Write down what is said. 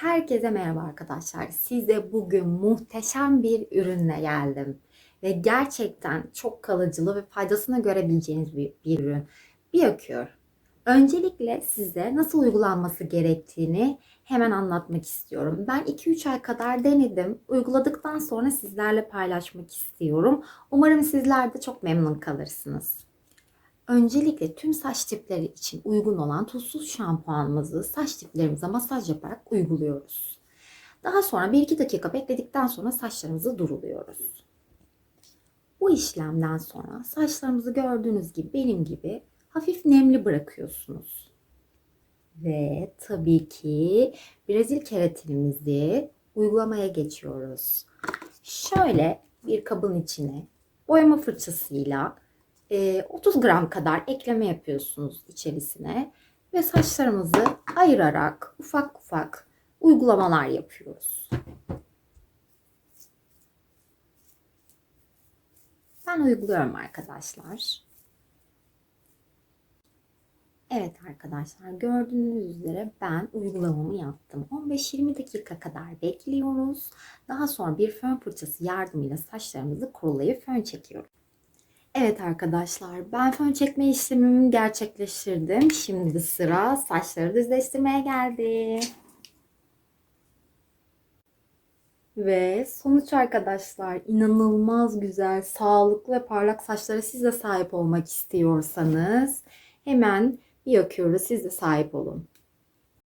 Herkese merhaba arkadaşlar. Size bugün muhteşem bir ürünle geldim. Ve gerçekten çok kalıcılı ve faydasını görebileceğiniz bir, bir ürün. Biyokür. Öncelikle size nasıl uygulanması gerektiğini hemen anlatmak istiyorum. Ben 2-3 ay kadar denedim. Uyguladıktan sonra sizlerle paylaşmak istiyorum. Umarım sizler de çok memnun kalırsınız. Öncelikle tüm saç tipleri için uygun olan tuzsuz şampuanımızı saç diplerimize masaj yaparak uyguluyoruz. Daha sonra 1-2 dakika bekledikten sonra saçlarımızı duruluyoruz. Bu işlemden sonra saçlarımızı gördüğünüz gibi benim gibi hafif nemli bırakıyorsunuz. Ve tabii ki Brezil keratinimizi uygulamaya geçiyoruz. Şöyle bir kabın içine boyama fırçasıyla e, 30 gram kadar ekleme yapıyorsunuz içerisine ve saçlarımızı ayırarak ufak ufak uygulamalar yapıyoruz. Ben uyguluyorum arkadaşlar. Evet arkadaşlar gördüğünüz üzere ben uygulamamı yaptım. 15-20 dakika kadar bekliyoruz. Daha sonra bir fön fırçası yardımıyla saçlarımızı kurulayıp fön çekiyoruz. Evet arkadaşlar ben fön çekme işlemimi gerçekleştirdim. Şimdi sıra saçları düzleştirmeye geldi. Ve sonuç arkadaşlar inanılmaz güzel, sağlıklı ve parlak saçlara siz de sahip olmak istiyorsanız hemen Biyokür'ü siz de sahip olun.